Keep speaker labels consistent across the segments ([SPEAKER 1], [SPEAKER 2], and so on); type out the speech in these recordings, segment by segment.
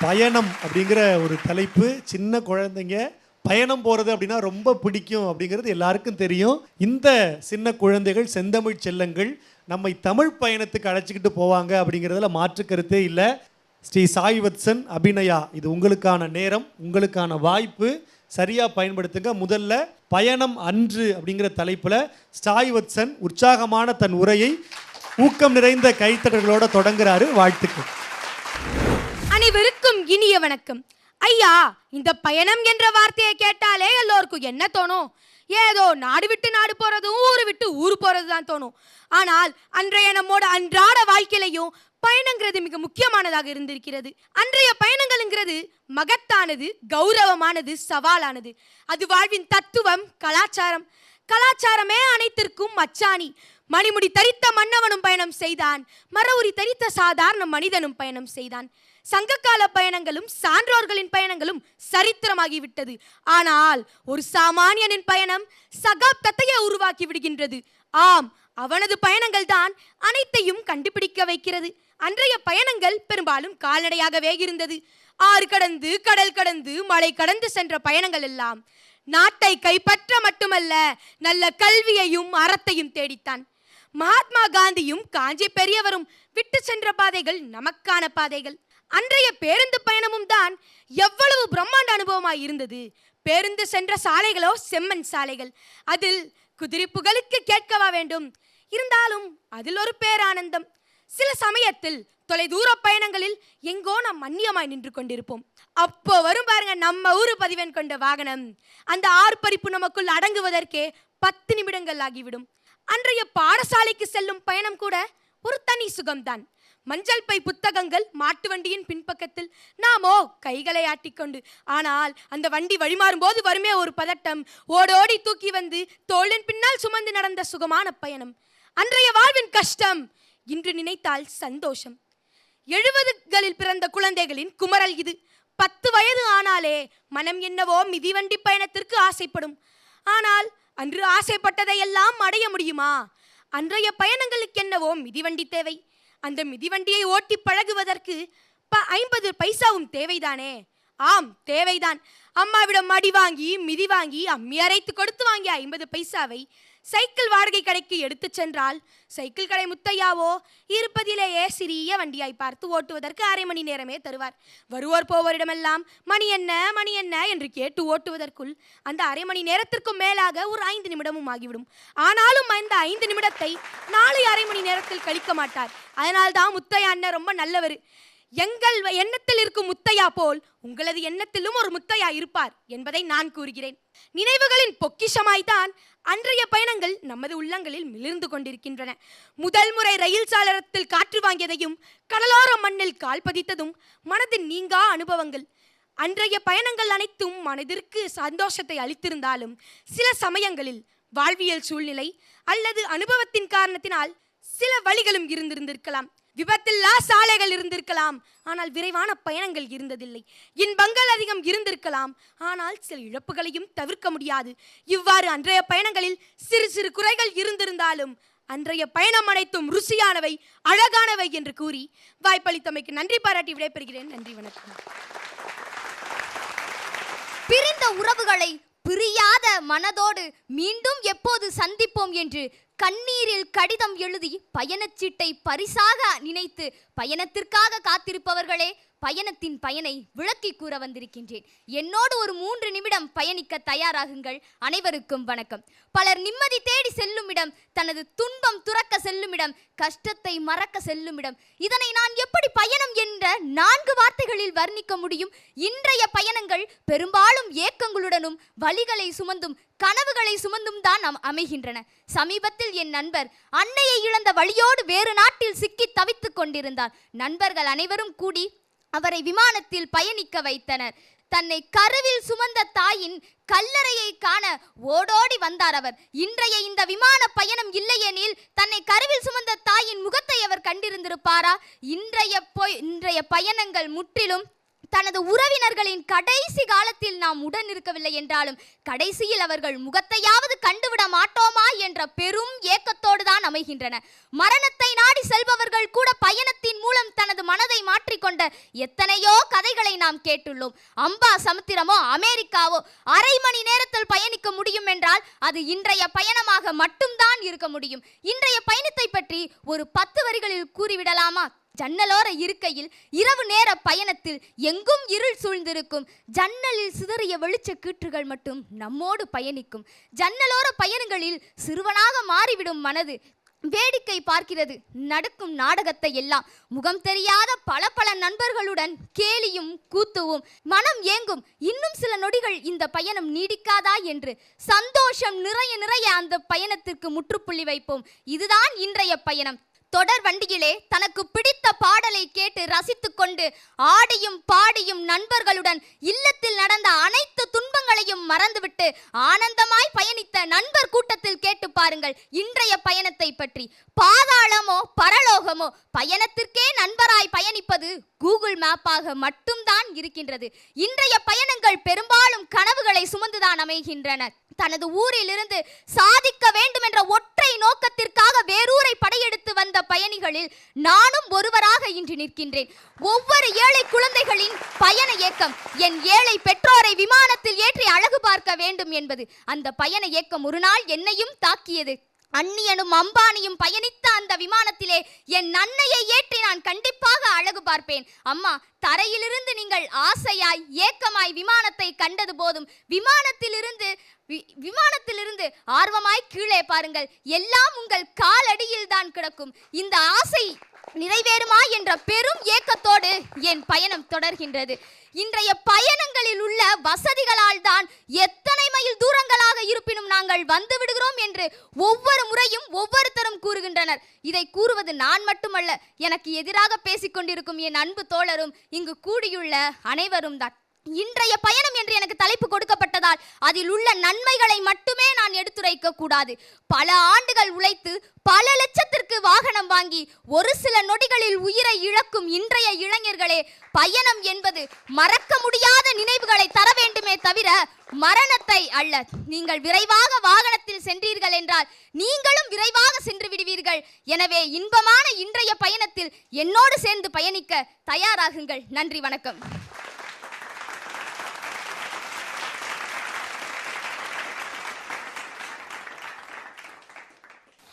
[SPEAKER 1] பயணம் அப்படிங்கிற ஒரு தலைப்பு சின்ன குழந்தைங்க பயணம் போகிறது அப்படின்னா ரொம்ப பிடிக்கும் அப்படிங்கிறது எல்லாருக்கும் தெரியும். இந்த சின்ன குழந்தைகள் செந்தமிழ் செல்லங்கள் நம்மை தமிழ் பயணத்துக்கு அழைச்சிக்கிட்டு போவாங்க அப்படிங்கிறதுல மாற்று கருத்தே இல்லை. ஸ்ரீ சாய் வத்சன் அபிநயா இது உங்களுக்கான நேரம் உங்களுக்கான வாய்ப்பு. சரியாக பயன்படுத்துங்க. முதல்ல பயணம் அன்று அப்படிங்கிற தலைப்பில் சாய் வத்சன் உற்சாகமான தன் உரையை ஊக்கம் நிறைந்த கைத்தட்டல்களோட தொடங்குறாரு. வாழ்த்துக்கள்.
[SPEAKER 2] அனைவருக்கும் இனிய வணக்கம். ஐயா இந்த பயணம் என்ற வார்த்தையை கேட்டாலே எல்லோருக்கும் என்ன தோணும்? ஏதோ நாடு விட்டு நாடு போறதும் ஊரு விட்டு ஊர் போறது தான் தோணும். ஆனால் அன்றைய நம்மோட அன்றாட வாழ்க்கையிலையும் பயணங்கிறது மிக முக்கியமானதாக இருந்திருக்கிறது. அன்றைய பயணங்கள்ங்கிறது மகத்தானது கௌரவமானது சவாலானது. அது வாழ்வின் தத்துவம் கலாச்சாரம். கலாச்சாரமே அனைத்திற்கும் மச்சாணி மணிமுடி தரித்த மன்னவனும் பயணம் செய்தான். மரவுரி தரித்த சாதாரண மனிதனும் பயணம் செய்தான். சங்ககால பயணங்களும் சான்றோர்களின் பயணங்களும் சரித்திரமாகிவிட்டது. ஆனால் ஒரு சாமானியனின் பயணம் சகாப்தத்தையே உருவாக்கி விடுகின்றது. ஆம் அவனது பயணங்கள் தான் அனைத்தையும் கண்டுபிடிக்க வைக்கிறது. அன்றைய பயணங்கள் பெரும்பாலும் கால்நடையாகவே இருந்தது. ஆறு கடந்து கடல் கடந்து மலை கடந்து சென்ற பயணங்கள் எல்லாம் நாட்டை கைப்பற்ற மட்டுமல்ல நல்ல கல்வியையும் அறத்தையும் தேடித்தான். மகாத்மா காந்தியும் காஞ்சி பெரியவரும் விட்டு சென்ற பாதைகள் நமக்கான பாதைகள். அன்றைய பேருந்து பயணமும் தான் எவ்வளவு பிரம்மாண்ட அனுபவமாய் இருந்தது. பேருந்து சென்ற சாலைகளோ செம்மண் சாலைகள். அதில் குதிரை புகழுக்கு கேட்கவா வேண்டும். இருந்தாலும் அதில் ஒரு பேரானந்தம். சில சமயத்தில் தொலைதூர பயணங்களில் எங்கோ நாம் மன்னியமாய் நின்று கொண்டிருப்போம். அப்போ வரும் பாருங்க நம்ம ஊரு பதிவெண் கொண்ட வாகனம். அந்த ஆர்ப்பரிப்பு நமக்குள் அடங்குவதற்கே பத்து நிமிடங்கள் ஆகிவிடும். அன்றைய பாடசாலைக்கு செல்லும் பயணம் கூட ஒரு தனி சுகம்தான். மஞ்சள் பை புத்தகங்கள் மாட்டு வண்டியின் பின்பக்கத்தில். நாமோ கைகளை ஆட்டிக்கொண்டு. ஆனால் அந்த வண்டி வழிமாறும் போது வருமே ஒரு பதட்டம். ஓடோடி தூக்கி வந்து தோளின் பின்னால் சுமந்து நடந்த சுகமான பயணம். அன்றைய வாழ்வின் கஷ்டம். இன்று நினைத்தால் சந்தோஷம். எழுபதுகளில் பிறந்த குழந்தைகளின் குமரல் இது. பத்து வயது ஆனாலே மனம் என்னவோ மிதிவண்டி பயணத்திற்கு ஆசைப்படும். ஆனால் அன்று ஆசைப்பட்டதையெல்லாம் அடைய முடியுமா? அன்றைய பயணங்களுக்கு என்னவோ மிதிவண்டி தேவை. அந்த மிதிவண்டியை ஓட்டி பழகுவதற்கு ப ஐம்பது பைசாவும் தேவைதானே? ஆம் தேவைதான். அம்மாவிடம் மடி வாங்கி மிதி வாங்கி அம்மி அரைத்து கொடுத்து வாங்கிய ஐம்பது பைசாவை சைக்கிள் வாடகை கடைக்கு எடுத்துச் சென்றால் சைக்கிள் கடை முத்தையாவோ இருப்பதிலேயே சிறிய வண்டியாய் பார்த்து ஓட்டுவதற்கு அரை மணி நேரமே தருவார். வருவோர் போவோரிடமெல்லாம் மணி என்ன மணி என்ன? என்று கேட்டு ஓட்டுவதற்குள் அந்த அரை மணி நேரத்திற்கும் மேலாக ஒரு ஐந்து நிமிடமும் ஆகிவிடும். ஆனாலும் அந்த ஐந்து நிமிடத்தை நாளை அரை மணி நேரத்தில் கழிக்க மாட்டார். அதனால்தான் முத்தையா அண்ணன் ரொம்ப நல்லவர். எங்கள் வ- எண்ணத்தில் இருக்கும் முத்தையா போல் உங்களது எண்ணத்திலும் ஒரு முத்தையா இருப்பார் என்பதை நான் கூறுகிறேன். நினைவுகளின் பொக்கிஷமாய்தான் அன்றைய பயணங்கள் நமது உள்ளங்களில் மிளிர்ந்து கொண்டிருக்கின்றன. முதல் முறை ரயில் சாளரத்தில் காற்று வாங்கியதையும் கடலோர மண்ணில் கால் பதித்ததும் மனதின் நீங்கா அனுபவங்கள். அன்றைய பயணங்கள் அனைத்தும் மனதிற்கு சந்தோஷத்தை அளித்திருந்தாலும் சில சமயங்களில் வாழ்வியல் சூழ்நிலை அல்லது அனுபவத்தின் காரணத்தினால் சில வழிகளும் இருந்திருந்திருக்கலாம். விபத்தில்லா சாலைகள் இருந்திருக்கலாம். ஆனால் விரைவான பயணங்கள் இருந்ததில்லை. இன்பங்கள் அதிகம் இருந்திருக்கலாம். ஆனால் சில இழப்புகளையும் தவிர்க்க முடியாது. இவ்வாறு அன்றைய பயணங்களில் சிறு சிறு குறைகள் இருந்திருந்தாலும் அன்றைய பயணம் அனைத்தும் ருசியானவை அழகானவை என்று கூறி வாய்ப்பளித்தமைக்கு நன்றி பாராட்டி விடைபெறுகிறேன். நன்றி வணக்கம்.
[SPEAKER 3] பிரிந்த உறவுகளை பிரியாத மனதோடு மீண்டும் எப்போது சந்திப்போம் என்று கண்ணீரில் கடிதம் எழுதி பயணச்சீட்டை பரிசாக நினைத்து பயணத்திற்காக காத்திருப்பவர்களே பயணத்தின் பயனை விளக்கி கூற வந்திருக்கின்றேன். என்னோடு ஒரு மூன்று நிமிடம் பயணிக்க தயாராகுங்கள். அனைவருக்கும் வணக்கம். பலர் நிம்மதி தேடி செல்லும் இடம் தனது துன்பம் துறக்க செல்லும் இடம் கஷ்டத்தை மறக்க செல்லும் இடம் இதனை நான் எப்படி பயணம் என்ற நான்கு வார்த்தைகளில் வர்ணிக்க முடியும்? இன்றைய பயணங்கள் பெரும்பாலும் ஏக்கங்களுடனும் வழிகளை சுமந்தும் கனவுகளை சுமந்தும் தான் அம்- அமைகின்றன. சமீபத்தில் என் நண்பர் அன்னையை இழந்த வழியோடு வேறு நாட்டில் சிக்கி தவித்துக் கொண்டிருந்தார். நண்பர்கள் அனைவரும் கூடி அவரை விமானத்தில் பயணிக்க வைத்தனர். தன்னை கருவில் சுமந்த தாயின் கல்லறையை காண ஓடோடி வந்தார் அவர். இன்றைய இந்த விமான பயணம் இல்லையெனில் தன்னை கருவில் சுமந்த தாயின் முகத்தை அவர் கண்டிருந்திருப்பாரா? இன்றைய பொய் இன்றைய பயணங்கள் முற்றிலும் தனது உறவினர்களின் கடைசி காலத்தில் நாம் உடன் இருக்கவில்லை என்றாலும் கடைசியில் அவர்கள் முகத்தையாவது கண்டுவிட மாட்டோமா என்ற பெரும் ஏக்கத்தோடு தான் அமைகின்றன. மரணத்தை நாடி செல்பவர்கள் கூட பயணத்தின் மூலம் தனது மனதை மாற்றிக்கொண்ட எத்தனையோ கதைகளை நாம் கேட்டுள்ளோம். அம்பா சமுத்திரமோ அமெரிக்காவோ அரை மணி நேரத்தில் பயணிக்க முடியும் என்றால் அது இன்றைய பயணமாக மட்டும்தான் இருக்க முடியும். இன்றைய பயணத்தை பற்றி ஒரு பத்து வரிகளில் கூறிவிடலாமா? ஜன்னலோர இருக்கையில் இரவு நேர பயணத்தில் எங்கும் இருள் சூழ்ந்திருக்கும். ஜன்னலில் சிதறிய வெளிச்ச கீற்றுகள் மட்டும் நம்மோடு பயணிக்கும். ஜன்னலோர பயணங்களில் சிறுவனாக மாறிவிடும் மனது வேடிக்கை பார்க்கிறது. நடக்கும் நாடகத்தை எல்லாம் முகம் தெரியாத பல பல நண்பர்களுடன் கேலியும் கூத்துவும். மனம் ஏங்கும். இன்னும் சில நொடிகள் இந்த பயணம் நீடிக்காதா என்று சந்தோஷம் நிறைய நிறைய அந்த பயணத்திற்கு முற்றுப்புள்ளி வைப்போம். இதுதான் இன்றைய பயணம். தொடர் வண்டியிலே தனக்கு பிடித்த பாடலை கேட்டு ரசித்து கொண்டு ஆடியும் பாடியும் நண்பர்களுடன் இல்லத்தில் நடந்த அனைத்து துன்பங்களையும் மறந்துவிட்டு ஆனந்தமாய் பயணித்த நண்பர் கூட்டத்தில் கேட்டு பாருங்கள் இன்றைய பயணத்தை பற்றி. பாதாளமோ பரலோகமோ பயணத்திற்கே நண்பராய் பயணிப்பது கூகுள் மேப்பாக மட்டும்தான் இருக்கின்றது. இன்றைய பயணங்கள் பெரும்பாலும் கனவுகளை சுமந்துதான் அமைகின்றன. தனது ஊரிலிருந்து சாதிக்க வேண்டும் என்ற ஒற்றை நோக்கத்திற்காக வேறூரை படையெடுத்து வந்த பயணிகளில் நானும் ஒருவராக இன்று நிற்கின்றேன். ஒவ்வொரு ஏழை குழந்தைகளின் பயண இயக்கம் என் ஏழை பெற்றோரை விமானத்தில் ஏற்றி அழகு பார்க்க வேண்டும் என்பது. அந்த பயண இயக்கம் ஒரு நாள் என்னையும் தாக்கியது. அந்நியனும் அம்பானியும் பயணித்த அந்த விமானத்திலே என் அன்னையை ஏற்றி நான் கண்டிப்பாக அழகு பார்ப்பேன். அம்மா தரையிலிருந்து நீங்கள் ஆசையாய் ஏக்கமாய் விமானத்தை கண்டது போதும். விமானத்திலிருந்து வி- விமானத்திலிருந்து ஆர்வமாய் கீழே பாருங்கள். எல்லாம் உங்கள் காலடியில் தான் கிடக்கும். இந்த ஆசை நிறைவேறுமா என்ற பெரும் ஏக்கத்தோடு என் பயணம் தொடர்கின்றது. இன்றைய பயணங்களில் உள்ள வசதிகளால் தான் எத்தனை மைல் தூரங்களாக இருப்பினும் நாங்கள் வந்து விடுகிறோம் என்று ஒவ்வொரு முறையும் ஒவ்வொருத்தரும் கூறுகின்றனர். இதை கூறுவது நான் மட்டுமல்ல எனக்கு எதிராக பேசிக் கொண்டிருக்கும் என் அன்பு தோழரும் இங்கு கூடியுள்ள அனைவரும் தான். இன்றைய பயணம் என்று எனக்கு தலைப்பு கொடுக்கப்பட்டதால் அதில் உள்ள நன்மைகளை மட்டுமே நான் எடுத்துரைக்க கூடாது. பல ஆண்டுகள் உழைத்து பல லட்சத்து வாங்கி ஒரு சில நொடிகளில் உயிரை இழக்கும் இன்றைய இளைஞர்களே பயணம் என்பது மறக்க முடியாத நினைவுகளை தர வேண்டுமே தவிர மரணத்தை அல்ல. நீங்கள் விரைவாக வாகனத்தில் சென்றீர்கள் என்றால் நீங்களும் விரைவாக சென்று விடுவீர்கள். எனவே இன்பமான இன்றைய பயணத்தில் என்னோடு சேர்ந்து பயணிக்க தயாராகுங்கள். நன்றி வணக்கம்.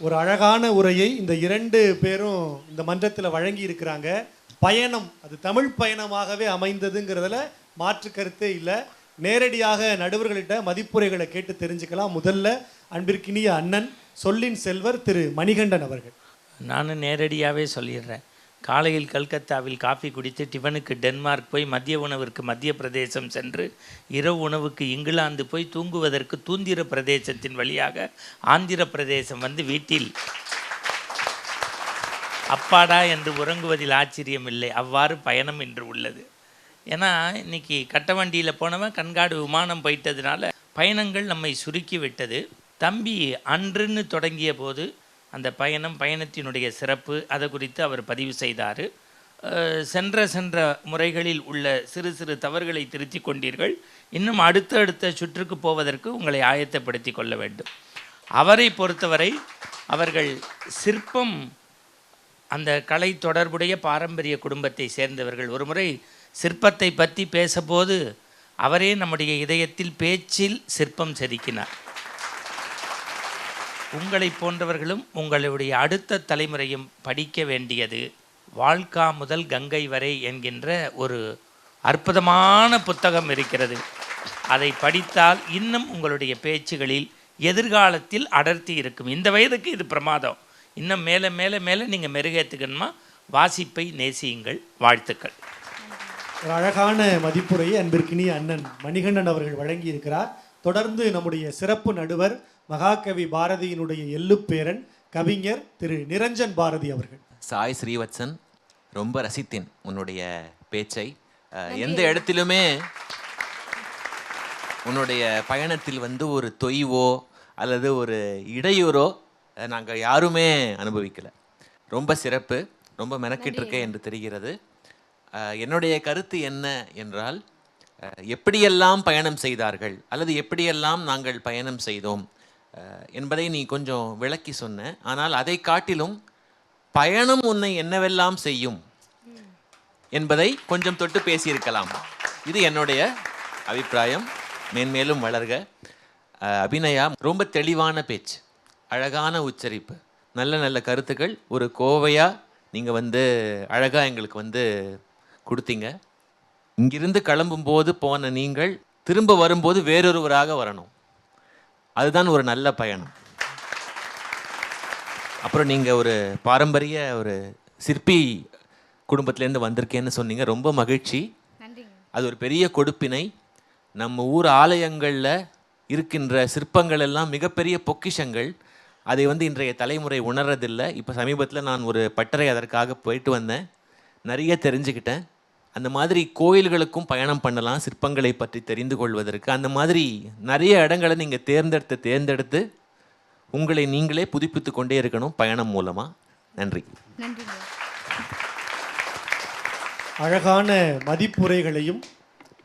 [SPEAKER 1] ஒரு அழகான உரையை இந்த இரண்டு பேரும் இந்த மன்றத்தில் வழங்கி இருக்கிறாங்க பயணம் அது தமிழ் பயணமாகவே அமைந்ததுங்கிறதுல மாற்று கருத்தே இல்லை. நேரடியாக நடுவர்களிட்ட மதிப்புரைகளை கேட்டு தெரிஞ்சுக்கலாம். முதல்ல அன்பிற்கினிய அண்ணன் சொல்லின் செல்வர் திரு மணிகண்டன் அவர்கள்.
[SPEAKER 4] நான் நேரடியாகவே சொல்லிடுறேன். காலையில் கல்கத்தாவில் காஃபி குடித்து டிஃபனுக்கு டென்மார்க் போய் மதிய உணவிற்கு மத்திய பிரதேசம் சென்று இரவு உணவுக்கு இங்கிலாந்து போய் தூங்குவதற்கு தூந்திர பிரதேசத்தின் வழியாக ஆந்திர பிரதேசம் வந்து வீட்டில். அப்பாடா என்று உறங்குவதில் ஆச்சரியம் இல்லை. அவ்வாறு பயணம் என்று உள்ளது. ஏன்னா இன்னைக்கு கட்ட வண்டியில் போனவன் கண்காடு விமானம் போயிட்டதுனால பயணங்கள் நம்மை சுருக்கி விட்டது. தம்பி அன்றுன்னு தொடங்கிய போது அந்த பயணம் பயணத்தினுடைய சிறப்பு அதை குறித்து அவர் பதிவு செய்தார். சென்ற சென்ற முறைகளில் உள்ள சிறு சிறு தவறுகளை திருத்திக் கொண்டீர்கள். இன்னும் அடுத்த அடுத்த சுற்றுக்கு போவதற்கு உங்களை ஆயத்தப்படுத்தி கொள்ள வேண்டும். அவரை பொறுத்தவரை அவர்கள் சிற்பம் அந்த கலை தொடர்புடைய பாரம்பரிய குடும்பத்தை சேர்ந்தவர்கள். ஒருமுறை சிற்பத்தை பற்றி பேசபோது அவரே நம்முடைய இதயத்தில் பேச்சில் சிற்பம் செதுக்கினார். உங்களைப் போன்றவர்களும் உங்களுடைய அடுத்த தலைமுறையும் படிக்க வேண்டியது வாழ்க்கா முதல் கங்கை வரை என்கின்ற ஒரு அற்புதமான புத்தகம் இருக்கிறது. அதை படித்தால் இன்னும் உங்களுடைய பேச்சுகளில் எதிர்காலத்தில் அடர்த்தி இருக்கும். இந்த வயதுக்கு இது பிரமாதம். இன்னும் மேலே மேலே மேலே நீங்கள் மெருகேற்றுக்கணுமா வாசிப்பை நேசியுங்கள். வாழ்த்துக்கள்.
[SPEAKER 1] ஒரு அழகான மதிப்புரையை அன்பிற்கினிய அண்ணன் மணிகண்டன் அவர்கள் வழங்கி இருக்கிறார் தொடர்ந்து நம்முடைய சிறப்பு நடுவர் மகாகவி பாரதியினுடைய எள்ளுப்பேரன் கவிஞர் திரு நிரஞ்சன் பாரதி அவர்கள்.
[SPEAKER 5] சாய் ஸ்ரீவத்சன் ரொம்ப ரசித்தேன் உன்னுடைய பேச்சை. எந்த இடத்திலுமே உன்னுடைய பயணத்தில் வந்து ஒரு தொய்வோ அல்லது ஒரு இடையூறோ நாங்கள் யாருமே அனுபவிக்கல. ரொம்ப சிறப்பு ரொம்ப மெனக்கிட்டு இருக்கே என்று தெரிகிறது. என்னுடைய கருத்து என்ன என்றால் எப்படியெல்லாம் பயணம் செய்தார்கள் அல்லது எப்படியெல்லாம் நாங்கள் பயணம் செய்தோம் என்பதை நீ கொஞ்சம் விளக்கி சொன்ன. ஆனால் அதை காட்டிலும் பயணம் உன்னை என்னவெல்லாம் செய்யும் என்பதை கொஞ்சம் தொட்டு பேசியிருக்கலாம். இது என்னுடைய அபிப்பிராயம். மேன்மேலும் வளர்க. அபிநயா ரொம்ப தெளிவான பேச்சு. அழகான உச்சரிப்பு. நல்ல நல்ல கருத்துக்கள். ஒரு கோவையாக நீங்கள் வந்து அழகாக எங்களுக்கு வந்து கொடுத்தீங்க. இங்கிருந்து கிளம்பும்போது போன நீங்கள் திரும்ப வரும்போது வேறொருவராக வரணும். அதுதான் ஒரு நல்ல பயணம். அப்புறம் நீங்கள் ஒரு பாரம்பரிய ஒரு சிற்பி குடும்பத்திலேருந்து வந்திருக்கேன்னு சொன்னீங்க. ரொம்ப மகிழ்ச்சி. அது ஒரு பெரிய கொடுப்பினை. நம்ம ஊர் ஆலயங்களில் இருக்கின்ற சிற்பங்கள் எல்லாம் மிகப்பெரிய பொக்கிஷங்கள். அதை வந்து இன்றைய தலைமுறை உணர்றதில்லை. இப்போ சமீபத்தில் நான் ஒரு பட்டறை அதற்காக போயிட்டு வந்தேன். நிறைய தெரிஞ்சுக்கிட்டேன். அந்த மாதிரி கோயில்களுக்கும் பயணம் பண்ணலாம் சிற்பங்களை பற்றி தெரிந்து கொள்வதற்கு. அந்த மாதிரி நிறைய இடங்களை நீங்கள் தேர்ந்தெடுத்து தேர்ந்தெடுத்து உங்களை நீங்களே புதுப்பித்து கொண்டே இருக்கணும் பயணம் மூலமாக நன்றி.
[SPEAKER 3] நன்றிங்க
[SPEAKER 1] அழகான மதிப்புரைகளையும்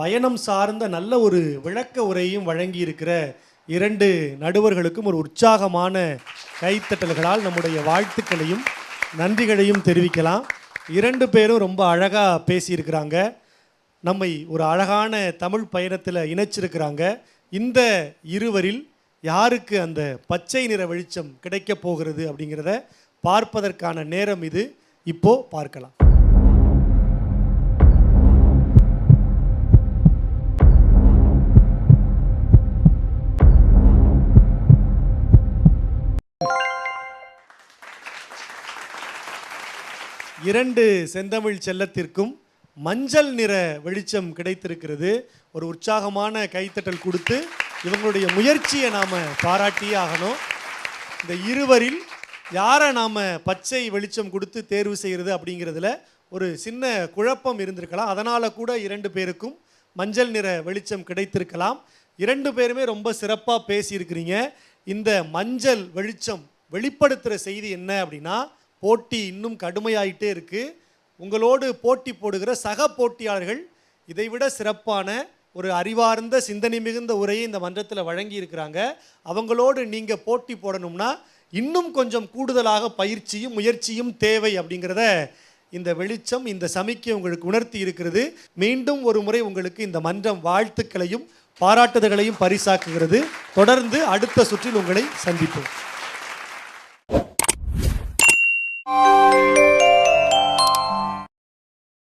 [SPEAKER 1] பயணம் சார்ந்த நல்ல ஒரு விளக்க உரையும் வழங்கி இருக்கிற இரண்டு நடுவர்களுக்கும் ஒரு உற்சாகமான கைத்தட்டல்களால் நம்முடைய வாழ்த்துக்களையும் நன்றிகளையும் தெரிவிக்கலாம். இரண்டு பேரும் ரொம்ப அழகாக பேசியிருக்கிறாங்க. நம்மை ஒரு அழகான தமிழ் பயணத்தில் இணைச்சிருக்கிறாங்க. இந்த இருவரில் யாருக்கு அந்த பச்சை நிற வெளிச்சம் கிடைக்கப் போகிறது அப்படிங்கிறத பார்ப்பதற்கான நேரம் இது. இப்போது பார்க்கலாம். இரண்டு செந்தமிழ் செல்லத்திற்கும் மஞ்சள் நிற வெளிச்சம் கிடைத்திருக்கிறது. ஒரு உற்சாகமான கைத்தட்டல் கொடுத்து இவங்களுடைய முயற்சியை நாம் பாராட்டியே ஆகணும். இந்த இருவரில் யாரை நாம் பச்சை வெளிச்சம் கொடுத்து தேர்வு செய்கிறது அப்படிங்கிறதுல ஒரு சின்ன குழப்பம் இருந்திருக்கலாம். அதனால் கூட இரண்டு பேருக்கும் மஞ்சள் நிற வெளிச்சம் கிடைத்திருக்கலாம். இரண்டு பேருமே ரொம்ப சிறப்பாக பேசியிருக்கிறீங்க. இந்த மஞ்சள் வெளிச்சம் வெளிப்படுத்துகிற செய்தி என்ன அப்படின்னா போட்டி இன்னும் கடுமையாயிட்டே இருக்குது உங்களோடு போட்டி போடுகிற சக போட்டியாளர்கள் இதைவிட சிறப்பான ஒரு அறிவார்ந்த சிந்தனை மிகுந்த உரையை இந்த மன்றத்தில் வழங்கி இருக்கிறாங்க. அவங்களோடு நீங்கள் போட்டி போடணும்னா இன்னும் கொஞ்சம் கூடுதலாக பயிற்சியும் முயற்சியும் தேவை அப்படிங்கிறத இந்த வெளிச்சம் இந்த சமிக்கை உங்களுக்கு உணர்த்தி இருக்கிறது. மீண்டும் ஒரு முறை உங்களுக்கு இந்த மன்றம் வாழ்த்துக்களையும் பாராட்டுதல்களையும் பரிசாக்குகிறது. தொடர்ந்து அடுத்த சுற்றில் உங்களை சந்திப்போம்.